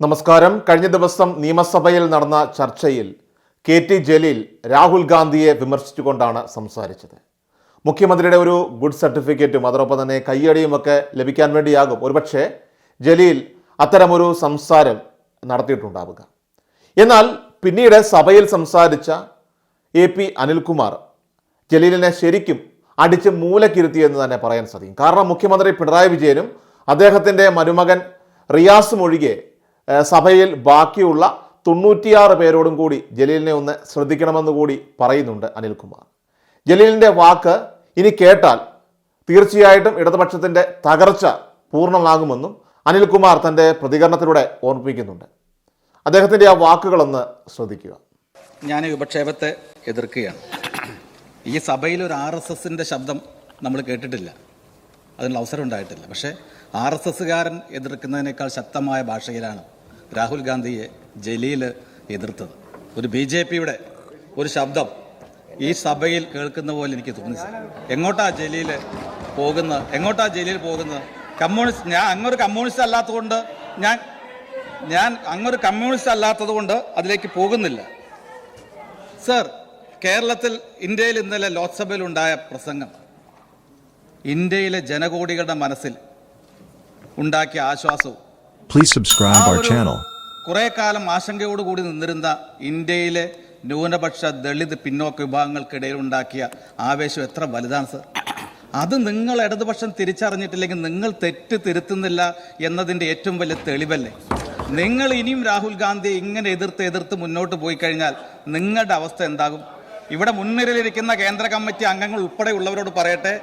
നമസ്കാരം. കഴിഞ്ഞ ദിവസം നിയമസഭയിൽ നടന്ന ചർച്ചയിൽ കെ ടി ജലീൽ രാഹുൽ ഗാന്ധിയെ വിമർശിച്ചുകൊണ്ടാണ് സംസാരിച്ചത്. മുഖ്യമന്ത്രിയുടെ ഒരു ഗുഡ് സർട്ടിഫിക്കറ്റും അതോടൊപ്പം തന്നെ കയ്യടിയുമൊക്കെ ലഭിക്കാൻ വേണ്ടിയാകും. ഒരുപക്ഷെ ജലീൽ അത്തരമൊരു സംസാരം നടത്തിയിട്ടുണ്ടാവുക. എന്നാൽ പിന്നീട് സഭയിൽ സംസാരിച്ച എ പി അനിൽകുമാർ ജലീലിനെ ശരിക്കും അടിച്ച് മൂലക്കിരുത്തി എന്ന് തന്നെ പറയാൻ സാധിക്കും. കാരണം മുഖ്യമന്ത്രി പിണറായി വിജയനും അദ്ദേഹത്തിന്റെ മരുമകൻ റിയാസും ഒഴികെ സഭയിൽ ബാക്കിയുള്ള തൊണ്ണൂറ്റിയാറ് പേരോടും കൂടി ജലീലിനെ ഒന്ന് ശ്രദ്ധിക്കണമെന്ന് കൂടി പറയുന്നുണ്ട് അനിൽകുമാർ. ജലീലിന്റെ വാക്ക് ഇനി കേട്ടാൽ തീർച്ചയായിട്ടും ഇടതുപക്ഷത്തിന്റെ തകർച്ച പൂർണമാകുമെന്നും അനിൽകുമാർ തന്റെ പ്രതികരണത്തിലൂടെ ഓർമ്മിപ്പിക്കുന്നുണ്ട്. അദ്ദേഹത്തിന്റെ ആ വാക്കുകളൊന്ന് ശ്രദ്ധിക്കുക. ഞാൻ വിപക്ഷേപത്തെ എതിർക്കുകയാണ്. ഈ സഭയിൽ ഒരു ആർ എസ് എസിന്റെ ശബ്ദം നമ്മൾ കേട്ടിട്ടില്ല. അതിനുള്ള അവസരം ഉണ്ടായിട്ടില്ല. പക്ഷേ ആർ എസ് എസ്സുകാരൻ എതിർക്കുന്നതിനേക്കാൾ ശക്തമായ ഭാഷയിലാണ് രാഹുൽ ഗാന്ധിയെ ജലീൽ എതിർത്തത്. ഒരു ബി ജെ പിയുടെ ഒരു ശബ്ദം ഈ സഭയിൽ കേൾക്കുന്ന പോലെ എനിക്ക് തോന്നി എങ്ങോട്ടാ ജലീൽ പോകുന്ന എങ്ങോട്ടാ ജലീൽ പോകുന്നത്? കമ്മ്യൂണിസ്റ്റ് ഞാൻ അങ്ങൊരു കമ്മ്യൂണിസ്റ്റ് അല്ലാത്തതുകൊണ്ട് ഞാൻ ഞാൻ അങ്ങൊരു കമ്മ്യൂണിസ്റ്റ് അല്ലാത്തതുകൊണ്ട് അതിലേക്ക് പോകുന്നില്ല. സർ കേരളത്തിൽ ഇന്ത്യയിൽ ഇന്നലെ ലോക്സഭയിൽ ഉണ്ടായ പ്രസംഗം ഇന്ത്യയിലെ ജനകോടികളുടെ മനസ്സിൽ ഉണ്ടാക്കിയ ആശ്വാസവും Please സബ്സ്ക്രൈബ് അവർ ചാനൽ. കുറെ കാലം ആശങ്കയോടുകൂടി നിന്നിരുന്ന ഇന്ത്യയിലെ ന്യൂനപക്ഷ ദളിത് പിന്നോക്ക വിഭാഗങ്ങൾക്കിടയിൽ ഉണ്ടാക്കിയ ആവേശം എത്ര വലുതാണ് സർ? അത് നിങ്ങൾ ഇടതുപക്ഷം തിരിച്ചറിഞ്ഞിട്ടില്ലെങ്കിൽ നിങ്ങൾ തെറ്റ് തിരുത്തുന്നില്ല എന്നതിന്റെ ഏറ്റവും വലിയ തെളിവല്ലേ? നിങ്ങൾ ഇനിയും രാഹുൽ ഗാന്ധി ഇങ്ങനെ എതിർത്ത് എതിർത്ത് മുന്നോട്ട് പോയി കഴിഞ്ഞാൽ നിങ്ങളുടെ അവസ്ഥ എന്താകും? ഇവിടെ മുൻനിരയിലിരിക്കുന്ന കേന്ദ്ര കമ്മിറ്റി അംഗങ്ങൾ ഉൾപ്പെടെയുള്ളവരോട് പറയട്ടെ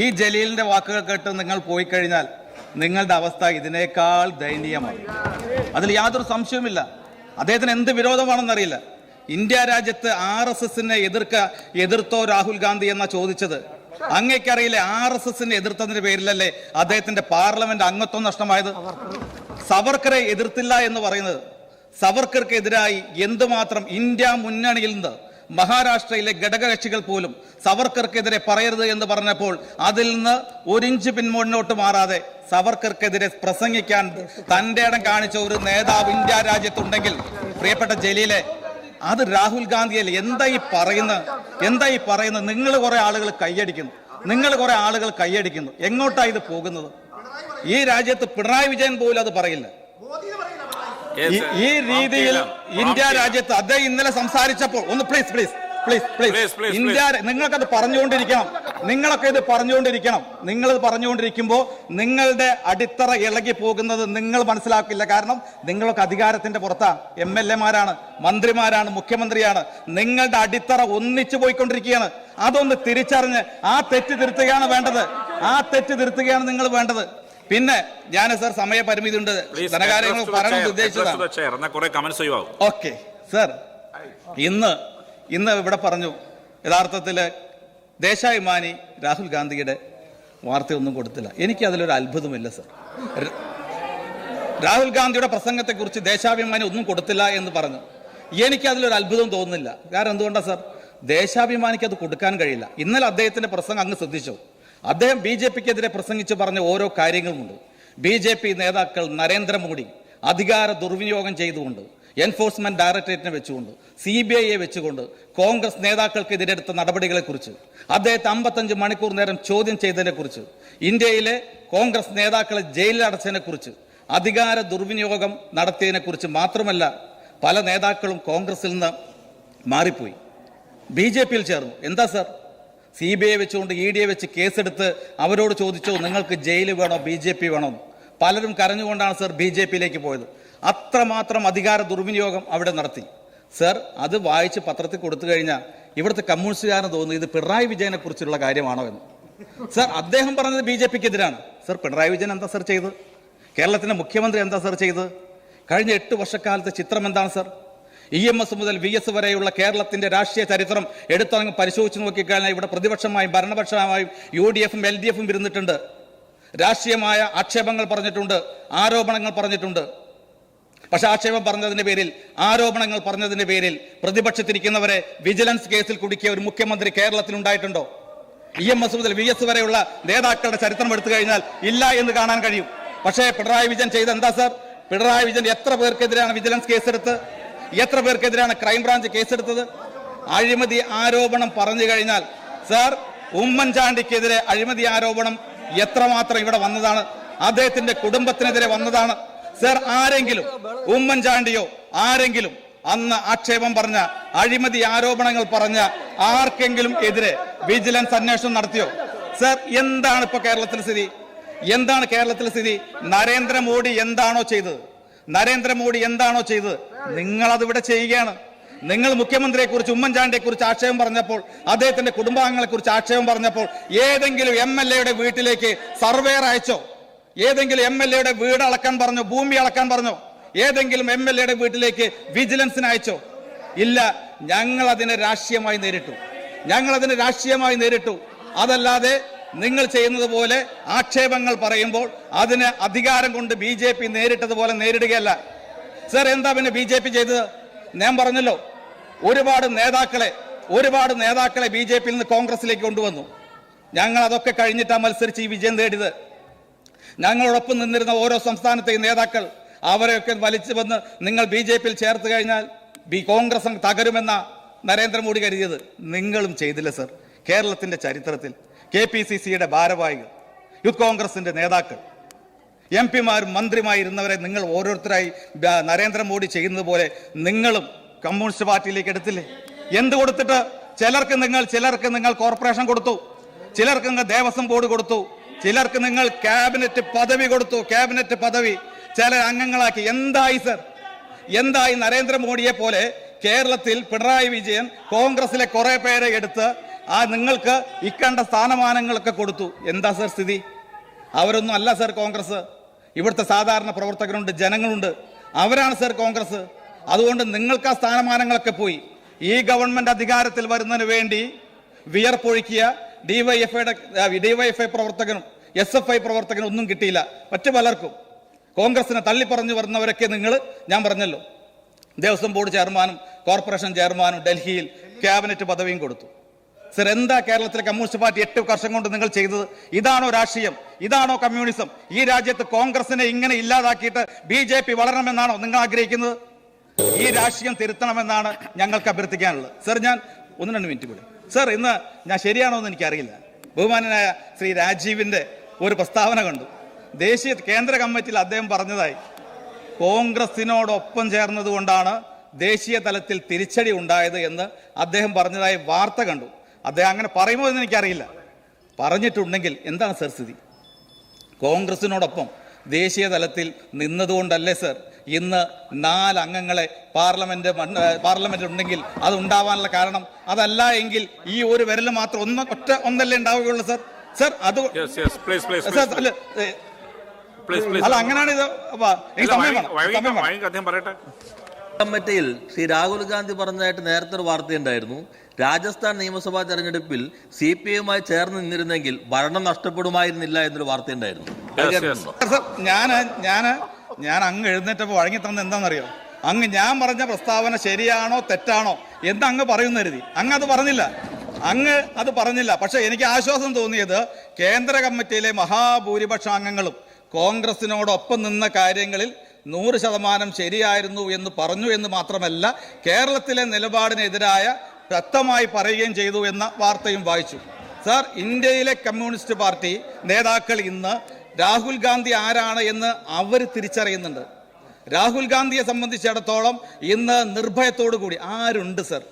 ഈ ജലീലിന്റെ വാക്കുകൾ കേട്ട് നിങ്ങൾ പോയി കഴിഞ്ഞാൽ നിങ്ങളുടെ അവസ്ഥ ഇതിനേക്കാൾ ദയനീയമാണ്. അതിൽ യാതൊരു സംശയവുമില്ല. അദ്ദേഹത്തിന് എന്ത് വിരോധമാണെന്നറിയില്ല ഇന്ത്യ രാജ്യത്ത് ആർ എസ് എസിനെ എതിർക്ക എതിർത്തോ രാഹുൽ ഗാന്ധി എന്നാ ചോദിച്ചത്. അങ്ങേക്കറിയില്ലേ ആർ എസ് എസിനെ എതിർത്തതിന്റെ പേരിലല്ലേ അദ്ദേഹത്തിന്റെ പാർലമെന്റ് അംഗത്വം നഷ്ടമായത്? സവർക്കറെ എതിർത്തില്ല എന്ന് പറയുന്നത്. സവർക്കർക്കെതിരായി എന്തുമാത്രം ഇന്ത്യ മുന്നണിയിൽ നിന്ന് മഹാരാഷ്ട്രയിലെ ഘടകകക്ഷികൾ പോലും സവർക്കർക്കെതിരെ പറയരുത് എന്ന് പറഞ്ഞപ്പോൾ അതിൽ നിന്ന് ഒരിഞ്ച് പിൻമുന്നോട്ട് മാറാതെ സവർക്കർക്കെതിരെ പ്രസംഗിക്കാൻ തന്റെ ഇടം കാണിച്ച ഒരു നേതാവ് ഇന്ത്യ രാജ്യത്തുണ്ടെങ്കിൽ പ്രിയപ്പെട്ട ജലീലെ അത് രാഹുൽ ഗാന്ധിയല്ലേ? എന്താ ഈ പറയുന്ന എന്താ ഈ പറയുന്നത്? നിങ്ങൾ കുറെ ആളുകൾ കൈയടിക്കുന്നു. നിങ്ങൾ കുറെ ആളുകൾ കൈയടിക്കുന്നു. എങ്ങോട്ടാണ് ഇത് പോകുന്നത്? ഈ രാജ്യത്ത് പിണറായി വിജയൻ പോലും അത് പറയില്ല. ഈ- രീതിയിൽ ഇന്ത്യ രാജ്യത്ത് അദ്ദേഹം ഇന്നലെ സംസാരിച്ചപ്പോൾ ഒന്ന് please please please please India നിങ്ങൾക്കത് പറഞ്ഞുകൊണ്ടിരിക്കണം. നിങ്ങളൊക്കെ ഇത് പറഞ്ഞുകൊണ്ടിരിക്കണം. നിങ്ങൾ ഇത് പറഞ്ഞുകൊണ്ടിരിക്കുമ്പോൾ നിങ്ങളുടെ അടിത്തറ ഇളകി പോകുന്നത് നിങ്ങൾ മനസ്സിലാക്കില്ല. കാരണം നിങ്ങളൊക്കെ അധികാരത്തിന്റെ പുറത്താണ്. എം എൽ എമാരാണ് മന്ത്രിമാരാണ് മുഖ്യമന്ത്രിയാണ്. നിങ്ങളുടെ അടിത്തറ ഒന്നിച്ചു പോയിക്കൊണ്ടിരിക്കുകയാണ്. അതൊന്ന് തിരിച്ചറിഞ്ഞ് ആ തെറ്റ് തിരുത്തുകയാണ് വേണ്ടത്. ആ തെറ്റ് തിരുത്തുകയാണ് നിങ്ങൾ വേണ്ടത്. പിന്നെ ഞാൻ സർ സമയപരിമിതി ഉണ്ട്. ധനകാര്യങ്ങൾ പറയാൻ ഉദ്ദേശിച്ചതാണ്. ഓക്കെ സർ ഇന്ന് ഇന്ന് ഇവിടെ പറഞ്ഞു യഥാർത്ഥത്തിൽ ദേശാഭിമാനി രാഹുൽ ഗാന്ധിയുടെ വാർത്തയൊന്നും കൊടുത്തില്ല. എനിക്ക് അതിലൊരു അത്ഭുതമില്ല സർ രാഹുൽ ഗാന്ധിയുടെ പ്രസംഗത്തെക്കുറിച്ച് ദേശാഭിമാനി ഒന്നും കൊടുത്തില്ല എന്ന് പറഞ്ഞു. എനിക്ക് അതിലൊരു അത്ഭുതം തോന്നുന്നില്ല. കാരണം എന്തുകൊണ്ടാണ് സർ ദേശാഭിമാനിക്ക് അത് കൊടുക്കാൻ കഴിയില്ല. ഇന്നലെ അദ്ദേഹത്തിന്റെ പ്രസംഗം അങ്ങ് ശ്രദ്ധിച്ചു? അദ്ദേഹം ബി ജെ പിക്കെതിരെ പ്രസംഗിച്ച് പറഞ്ഞ ഓരോ കാര്യങ്ങളുമുണ്ട്. ബി ജെ പി നേതാക്കൾ നരേന്ദ്രമോദി അധികാര ദുർവിനിയോഗം ചെയ്തുകൊണ്ട് എൻഫോഴ്സ്മെന്റ് ഡയറക്ടറേറ്റിനെ വെച്ചുകൊണ്ട് സി ബി ഐയെ വെച്ചുകൊണ്ട് കോൺഗ്രസ് നേതാക്കൾക്കെതിരെ എടുത്ത നടപടികളെക്കുറിച്ച് അദ്ദേഹത്തെ അമ്പത്തഞ്ച് മണിക്കൂർ നേരം ചോദ്യം ചെയ്തതിനെക്കുറിച്ച് ഇന്ത്യയിലെ കോൺഗ്രസ് നേതാക്കളെ ജയിലിൽ അടച്ചതിനെക്കുറിച്ച് അധികാര ദുർവിനിയോഗം നടത്തിയതിനെക്കുറിച്ച് മാത്രമല്ല പല നേതാക്കളും കോൺഗ്രസിൽ നിന്ന് മാറിപ്പോയി. ബി ജെ പിയിൽ ചേർന്നു. എന്താ സർ? സി ബി ഐ വെച്ചുകൊണ്ട് ഇ ഡി ഐ വെച്ച് കേസെടുത്ത് അവരോട് ചോദിച്ചോ നിങ്ങൾക്ക് ജയിൽ വേണോ? ബി ജെ പി വേണോ? പലരും കരഞ്ഞുകൊണ്ടാണ് സർ ബി ജെ പിയിലേക്ക് പോയത്. അത്രമാത്രം അധികാര ദുർവിനിയോഗം അവിടെ നടത്തി. സർ അത് വായിച്ച് പത്രത്തിൽ കൊടുത്തു കഴിഞ്ഞാൽ ഇവിടുത്തെ കമ്മ്യൂണിസ്റ്റുകാരന് തോന്നുന്നു ഇത് പിണറായി വിജയനെ കുറിച്ചുള്ള കാര്യമാണോ എന്ന്. സർ അദ്ദേഹം പറഞ്ഞത് ബി ജെ പിക്ക് എതിരാണ് സർ പിണറായി വിജയൻ എന്താ സർ ചെയ്ത് കേരളത്തിന്റെ മുഖ്യമന്ത്രി എന്താ സർ ചെയ്ത് കഴിഞ്ഞ എട്ട് വർഷക്കാലത്തെ ചിത്രം എന്താണ് സർ? ഇ എം എസ് മുതൽ വി എസ് വരെയുള്ള കേരളത്തിന്റെ രാഷ്ട്രീയ ചരിത്രം എടുത്തങ്ങ് പരിശോധിച്ച് നോക്കിക്കഴിഞ്ഞാൽ ഇവിടെ പ്രതിപക്ഷമായും ഭരണപക്ഷമായും യു ഡി എഫും എൽ ഡി എഫും ഇരുന്നിട്ടുണ്ട് രാഷ്ട്രീയമായ ആക്ഷേപങ്ങൾ പറഞ്ഞിട്ടുണ്ട് ആരോപണങ്ങൾ പറഞ്ഞിട്ടുണ്ട്. പക്ഷെ ആക്ഷേപം പറഞ്ഞതിന്റെ പേരിൽ ആരോപണങ്ങൾ പറഞ്ഞതിന്റെ പേരിൽ പ്രതിപക്ഷത്തിരിക്കുന്നവരെ വിജിലൻസ് കേസിൽ കുടുക്കിയ ഒരു മുഖ്യമന്ത്രി കേരളത്തിൽ ഉണ്ടായിട്ടുണ്ടോ? ഇ എം എസ് മുതൽ വി എസ് വരെയുള്ള നേതാക്കളുടെ ചരിത്രം എടുത്തു കഴിഞ്ഞാൽ ഇല്ല എന്ന് കാണാൻ കഴിയും. പക്ഷേ പിണറായി വിജയൻ ചെയ്ത എന്താ സർ? പിണറായി വിജയൻ എത്ര പേർക്കെതിരെയാണ് വിജിലൻസ് കേസെടുത്ത്? എത്ര പേർക്കെതിരാണ് ക്രൈംബ്രാഞ്ച് കേസെടുത്തത്? അഴിമതി ആരോപണം പറഞ്ഞു കഴിഞ്ഞാൽ സാർ ഉമ്മൻചാണ്ടിക്കെതിരെ അഴിമതി ആരോപണം എത്രമാത്രം ഇവിടെ വന്നതാണ്? അദ്ദേഹത്തിന്റെ കുടുംബത്തിനെതിരെ വന്നതാണ്. സാർ ആരെങ്കിലും ഉമ്മൻചാണ്ടിയോ ആരെങ്കിലും അന്ന് ആക്ഷേപം പറഞ്ഞ അഴിമതി ആരോപണങ്ങൾ പറഞ്ഞ ആർക്കെങ്കിലും എതിരെ വിജിലൻസ് അന്വേഷണം നടത്തിയോ? സാർ എന്താണ് ഇപ്പൊ കേരളത്തിലെ സ്ഥിതി? എന്താണ് കേരളത്തിലെ സ്ഥിതി? നരേന്ദ്രമോദി എന്താണോ ചെയ്തത്? നരേന്ദ്രമോദി എന്താണോ ചെയ്തത്? നിങ്ങൾ അതിവിടെ ചെയ്യുകയാണ്. നിങ്ങൾ മുഖ്യമന്ത്രിയെ കുറിച്ച് ഉമ്മൻചാണ്ടിയെ കുറിച്ച് ആക്ഷേപം പറഞ്ഞപ്പോൾ അദ്ദേഹത്തിന്റെ കുടുംബാംഗങ്ങളെ കുറിച്ച് ആക്ഷേപം പറഞ്ഞപ്പോൾ ഏതെങ്കിലും എം എൽ എയുടെ വീട്ടിലേക്ക് സർവേർ അയച്ചോ? ഏതെങ്കിലും എം എൽ എയുടെ വീട് അളക്കാൻ പറഞ്ഞോ? ഭൂമി അളക്കാൻ പറഞ്ഞോ? ഏതെങ്കിലും എം എൽ എയുടെ വീട്ടിലേക്ക് വിജിലൻസിന് അയച്ചോ? ഇല്ല. ഞങ്ങൾ അതിനെ രാഷ്ട്രീയമായി നേരിട്ടു. ഞങ്ങൾ അതിനെ രാഷ്ട്രീയമായി നേരിട്ടു. അതല്ലാതെ നിങ്ങൾ ചെയ്യുന്നത് പോലെ ആക്ഷേപങ്ങൾ പറയുമ്പോൾ അതിന് അധികാരം കൊണ്ട് ബി ജെ പി നേരിട്ടതുപോലെ നേരിടുകയല്ല. സർ എന്താ പിന്നെ ബി ജെ പി ചെയ്തത്? ഞാൻ പറഞ്ഞല്ലോ ഒരുപാട് നേതാക്കളെ ഒരുപാട് നേതാക്കളെ ബി ജെ പിയിൽ നിന്ന് കോൺഗ്രസിലേക്ക് കൊണ്ടുവന്നു. ഞങ്ങൾ അതൊക്കെ കഴിഞ്ഞിട്ടാണ് മത്സരിച്ച് ഈ വിജയം നേടിയത്. ഞങ്ങളോടൊപ്പം നിന്നിരുന്ന ഓരോ സംസ്ഥാനത്തെയും നേതാക്കൾ അവരെയൊക്കെ വലിച്ചു വന്ന് നിങ്ങൾ ബി ജെ പിയിൽ ചേർത്ത് കഴിഞ്ഞാൽ ബി കോൺഗ്രസ് തകരുമെന്ന നരേന്ദ്രമോദി കരുതിയത്. നിങ്ങളും ചെയ്തില്ല സർ കേരളത്തിന്റെ ചരിത്രത്തിൽ. കെ പി സി സിയുടെ ഭാരവാഹികൾ യൂത്ത് കോൺഗ്രസിന്റെ നേതാക്കൾ എം പിമാരും മന്ത്രിമായിരുന്നവരെ നിങ്ങൾ ഓരോരുത്തരായി നരേന്ദ്രമോദി ചെയ്യുന്നത് പോലെ നിങ്ങളും കമ്മ്യൂണിസ്റ്റ് പാർട്ടിയിലേക്ക് എടുത്തില്ലേ? എന്ത് കൊടുത്തിട്ട്? ചിലർക്ക് നിങ്ങൾ ചിലർക്ക് നിങ്ങൾ കോർപ്പറേഷൻ കൊടുത്തു ചിലർക്ക് നിങ്ങൾ ദേവസ്വം ബോർഡ് കൊടുത്തു ചിലർക്ക് നിങ്ങൾ ക്യാബിനറ്റ് പദവി കൊടുത്തു ക്യാബിനറ്റ് പദവി. ചില അംഗങ്ങളാക്കി. എന്തായി സർ? എന്തായി നരേന്ദ്രമോദിയെ പോലെ കേരളത്തിൽ പിണറായി വിജയൻ കോൺഗ്രസിലെ കുറെ പേരെ എടുത്ത് ആ നിങ്ങൾക്ക് ഇക്കണ്ട സ്ഥാനമാനങ്ങളൊക്കെ കൊടുത്തു. എന്താ സർ സ്ഥിതി? അവരൊന്നും അല്ല സർ കോൺഗ്രസ്. ഇവിടുത്തെ സാധാരണ പ്രവർത്തകരുണ്ട് ജനങ്ങളുണ്ട്. അവരാണ് സർ കോൺഗ്രസ്. അതുകൊണ്ട് നിങ്ങൾക്ക് ആ സ്ഥാനമാനങ്ങളൊക്കെ പോയി. ഈ ഗവൺമെന്റ് അധികാരത്തിൽ വരുന്നതിന് വേണ്ടി വിയർപ്പൊഴുക്കിയ ഡിവൈഎഫ്ഐയുടെ ഡിവൈഎഫ്ഐ പ്രവർത്തകനും എസ് എഫ് ഐ പ്രവർത്തകനും ഒന്നും കിട്ടിയില്ല. മറ്റു പലർക്കും. കോൺഗ്രസിനെ തള്ളിപ്പറഞ്ഞു വരുന്നവരൊക്കെ നിങ്ങൾ ഞാൻ പറഞ്ഞല്ലോ. ദേവസ്വം ബോർഡ് ചെയർമാനും കോർപ്പറേഷൻ ചെയർമാനും ഡൽഹിയിൽ ക്യാബിനറ്റ് പദവിയും കൊടുത്തു. സർ എന്താ കേരളത്തിലെ കമ്മ്യൂണിസ്റ്റ് പാർട്ടി എട്ട് വർഷം കൊണ്ട് നിങ്ങൾ ചെയ്തത്? ഇതാണോ രാഷ്ട്രീയം? ഇതാണോ കമ്മ്യൂണിസം? ഈ രാജ്യത്ത് കോൺഗ്രസിനെ ഇങ്ങനെ ഇല്ലാതാക്കിയിട്ട് ബി ജെ പി വളരണമെന്നാണോ നിങ്ങൾ ആഗ്രഹിക്കുന്നത്? ഈ രാഷ്ട്രീയം തിരുത്തണമെന്നാണ് ഞങ്ങൾക്ക് അഭ്യർത്ഥിക്കാനുള്ളത്. സർ ഞാൻ ഒന്ന് രണ്ട് മിനിറ്റ് കൂടി. സർ ഇന്ന് ഞാൻ ശരിയാണോ എന്ന് എനിക്കറിയില്ല. ബഹുമാനനായ ശ്രീ രാജീവിന്റെ ഒരു പ്രസ്താവന കണ്ടു. ദേശീയ കേന്ദ്ര കമ്മിറ്റിയിൽ അദ്ദേഹം പറഞ്ഞതായി കോൺഗ്രസിനോടൊപ്പം ചേർന്നതുകൊണ്ടാണ് ദേശീയ തലത്തിൽ തിരിച്ചടി ഉണ്ടായത് എന്ന് അദ്ദേഹം പറഞ്ഞതായി വാർത്ത കണ്ടു. അദ്ദേഹം അങ്ങനെ പറയുമോ എന്ന് എനിക്കറിയില്ല. പറഞ്ഞിട്ടുണ്ടെങ്കിൽ എന്താണ് സർ സ്ഥിതി? കോൺഗ്രസിനോടൊപ്പം ദേശീയ തലത്തിൽ നിന്നതുകൊണ്ടല്ലേ സർ? ഇന്ന് നാല് അംഗങ്ങളെ പാർലമെന്റ് പാർലമെന്റ് ഉണ്ടെങ്കിൽ അത് ഉണ്ടാവാനുള്ള കാരണം അതല്ല എങ്കിൽ ഈ ഒരു വിരൽ മാത്രം ഒന്ന് ഒറ്റ ഒന്നല്ലേ ഉണ്ടാവുകയുള്ളൂ സർ. സർ അത് അല്ല അങ്ങനെയാണ് ഇത് സമയം വേണം. സമയം വേണം. കമ്മിറ്റിയിൽ ശ്രീ രാഹുൽ ഗാന്ധി പറഞ്ഞതായിട്ട് നേരത്തെ ഒരു വാർത്തയുണ്ടായിരുന്നു. രാജസ്ഥാൻ നിയമസഭാ തെരഞ്ഞെടുപ്പിൽ സി പി ഐയുമായി ചേർന്ന് നിന്നിരുന്നെങ്കിൽ ഭരണം നഷ്ടപ്പെടുമായിരുന്നില്ല എന്നൊരു വാർത്തയുണ്ടായിരുന്നു. ഞാൻ ഞാൻ ഞാൻ അങ്ങ് എഴുന്നേറ്റപ്പോൾ വഴങ്ങി തന്നത് എന്താണെന്നറിയോ? അങ്ങ് ഞാൻ പറഞ്ഞ പ്രസ്താവന ശരിയാണോ തെറ്റാണോ? എന്ന് അങ്ങ് പറയുന്ന കരുതി അങ്ങ് അത് പറഞ്ഞില്ല. അങ്ങ് അത് പറഞ്ഞില്ല. പക്ഷെ എനിക്ക് ആശ്വാസം തോന്നിയത് കേന്ദ്ര കമ്മിറ്റിയിലെ മഹാഭൂരിപക്ഷ അംഗങ്ങളും കോൺഗ്രസിനോടൊപ്പം നിന്ന കാര്യങ്ങളിൽ നൂറ് ശതമാനം ശരിയായിരുന്നു എന്ന് പറഞ്ഞു എന്ന് മാത്രമല്ല കേരളത്തിലെ നിലപാടിനെതിരായ വ്യക്തമായി പറയുകയും ചെയ്തു എന്ന വാർത്തയും വായിച്ചു. സാർ ഇന്ത്യയിലെ കമ്മ്യൂണിസ്റ്റ് പാർട്ടി നേതാക്കൾ ഇന്ന് രാഹുൽ ഗാന്ധി ആരാണ് എന്ന് അവർ തിരിച്ചറിയുന്നുണ്ട്. രാഹുൽ ഗാന്ധിയെ സംബന്ധിച്ചിടത്തോളം ഇന്ന് നിർഭയത്തോടു കൂടി ആരുണ്ട് സർ?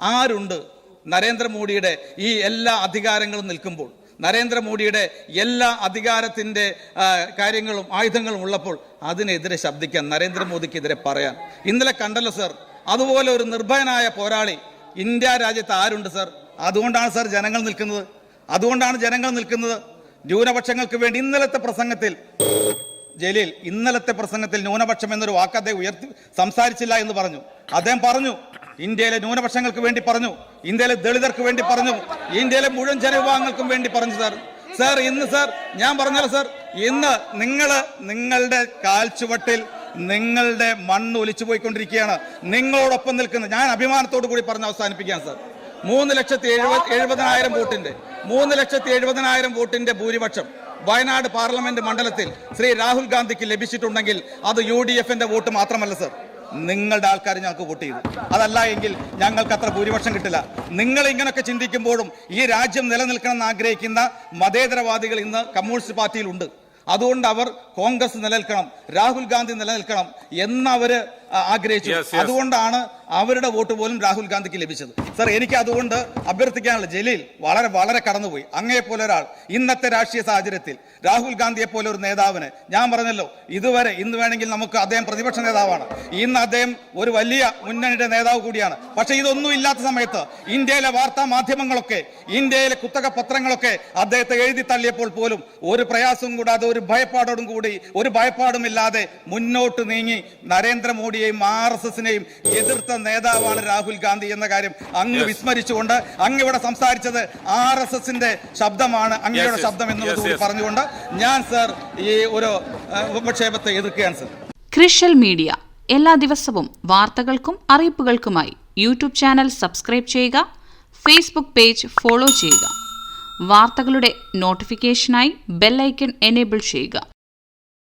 ആരുണ്ട്? നരേന്ദ്രമോദിയുടെ ഈ എല്ലാ അധികാരങ്ങളും നിൽക്കുമ്പോൾ. നരേന്ദ്രമോദിയുടെ എല്ലാ അധികാരത്തിന്റെ കാര്യങ്ങളും ആയുധങ്ങളും ഉള്ളപ്പോൾ അതിനെതിരെ ശബ്ദിക്കാൻ നരേന്ദ്രമോദിക്കെതിരെ പറയാൻ. ഇന്നലെ കണ്ടല്ലോ സർ അതുപോലെ ഒരു നിർഭയനായ പോരാളി ഇന്ത്യ രാജ്യത്ത് ആരുണ്ട് സർ? അതുകൊണ്ടാണ് സർ ജനങ്ങൾ നിൽക്കുന്നത്. അതുകൊണ്ടാണ് ജനങ്ങൾ നിൽക്കുന്നത്. ന്യൂനപക്ഷങ്ങൾക്ക് വേണ്ടി ഇന്നലത്തെ പ്രസംഗത്തിൽ ജലീൽ ഇന്നലത്തെ പ്രസംഗത്തിൽ ന്യൂനപക്ഷം എന്നൊരു വാക്ക് അദ്ദേഹം ഉയർത്തി സംസാരിച്ചില്ല എന്ന് പറഞ്ഞു. അദ്ദേഹം പറഞ്ഞു ഇന്ത്യയിലെ ന്യൂനപക്ഷങ്ങൾക്ക് വേണ്ടി പറഞ്ഞു ഇന്ത്യയിലെ ദളിതർക്ക് വേണ്ടി പറഞ്ഞു ഇന്ത്യയിലെ മുഴുവൻ ജനവിഭാഗങ്ങൾക്കും വേണ്ടി പറഞ്ഞു സാർ. സാർ ഇന്ന് സാർ ഞാൻ പറഞ്ഞല്ലോ സാർ ഇന്ന് നിങ്ങൾ നിങ്ങളുടെ കാൽച്ചുവട്ടിൽ നിങ്ങളുടെ മണ്ണ് ഒലിച്ചു പോയിക്കൊണ്ടിരിക്കുകയാണ്. നിങ്ങളോടൊപ്പം നിൽക്കുന്ന ഞാൻ അഭിമാനത്തോടു കൂടി പറഞ്ഞ് അവസാനിപ്പിക്കാം സാർ. മൂന്ന് ലക്ഷത്തി എഴുപത് എഴുപതിനായിരം വോട്ടിന്റെ മൂന്ന് ലക്ഷത്തി എഴുപതിനായിരം വോട്ടിന്റെ ഭൂരിപക്ഷം വയനാട് പാർലമെന്റ് മണ്ഡലത്തിൽ ശ്രീ രാഹുൽ ഗാന്ധിക്ക് ലഭിച്ചിട്ടുണ്ടെങ്കിൽ അത് യു ഡി എഫിന്റെ വോട്ട് മാത്രമല്ല സർ. നിങ്ങളുടെ ആൾക്കാർ ഞങ്ങൾക്ക് വോട്ട് ചെയ്തു. അതല്ല എങ്കിൽ ഞങ്ങൾക്ക് അത്ര ഭൂരിപക്ഷം കിട്ടില്ല. നിങ്ങൾ ഇങ്ങനെയൊക്കെ ചിന്തിക്കുമ്പോഴും ഈ രാജ്യം നിലനിൽക്കണം എന്ന് ആഗ്രഹിക്കുന്ന മതേതരവാദികൾ ഇന്ന് കമ്മ്യൂണിസ്റ്റ് പാർട്ടിയിലുണ്ട്. അതുകൊണ്ട് അവർ കോൺഗ്രസ് നിലനിൽക്കണം രാഹുൽ ഗാന്ധി നിലനിൽക്കണം എന്നവര് ആഗ്രഹിച്ചു. അതുകൊണ്ടാണ് അവരുടെ വോട്ട് പോലും രാഹുൽ ഗാന്ധിക്ക് ലഭിച്ചത്. സർ എനിക്ക് അതുകൊണ്ട് അഭ്യർത്ഥിക്കാനുള്ള ജലീൽ വളരെ വളരെ കടന്നുപോയി. അങ്ങേ പോലെ ഒരാൾ. ഇന്നത്തെ രാഷ്ട്രീയ സാഹചര്യത്തിൽ രാഹുൽ ഗാന്ധിയെ പോലെ ഒരു നേതാവിന് ഞാൻ പറഞ്ഞല്ലോ ഇതുവരെ ഇന്ന് വേണമെങ്കിൽ നമുക്ക് അദ്ദേഹം പ്രതിപക്ഷ നേതാവാണ്. ഇന്ന് അദ്ദേഹം ഒരു വലിയ മുന്നണിയുടെ നേതാവ് കൂടിയാണ്. പക്ഷേ ഇതൊന്നും ഇല്ലാത്ത സമയത്ത് ഇന്ത്യയിലെ വാർത്താ മാധ്യമങ്ങളൊക്കെ ഇന്ത്യയിലെ കുത്തക പത്രങ്ങളൊക്കെ അദ്ദേഹത്തെ എഴുതി തള്ളിയപ്പോൾ പോലും ഒരു പ്രയാസവും കൂടാതെ ഒരു ഭയപ്പാടോടും കൂടി ഒരു ഭയപ്പാടുമില്ലാതെ മുന്നോട്ട് നീങ്ങി നരേന്ദ്രമോദിയെയും ആർ എസ് എസിനെയും എതിർത്ത നേതാവാണ് രാഹുൽ ഗാന്ധി എന്ന കാര്യം അങ്ങ് വിസ്മരിച്ചുകൊണ്ട് അങ്ങ് ഇവിടെ സംസാരിച്ചത് ആർ എസ് എസിന്റെ ശബ്ദമാണ് അങ്ങയുടെ. ശബ്ദം എന്നുള്ളത് കൂടി പറഞ്ഞുകൊണ്ട് ഞാൻ സർ ഈ ഒരു ഉപക്ഷേപത്തെ എതിർക്കുകയാണ് സർ ക്രിഷ്യൽ മീഡിയ എല്ലാ ദിവസവും വാർത്തകൾക്കും അറിയിപ്പുകൾക്കുമായി യൂട്യൂബ് ചാനൽ സബ്സ്ക്രൈബ് ചെയ്യുക ഫേസ്ബുക്ക് പേജ് ഫോളോ ചെയ്യുക. വാർത്തകളുടെ നോട്ടിഫിക്കേഷനായി ബെല്ലൈക്കൺ എനേബിൾ ചെയ്യുക.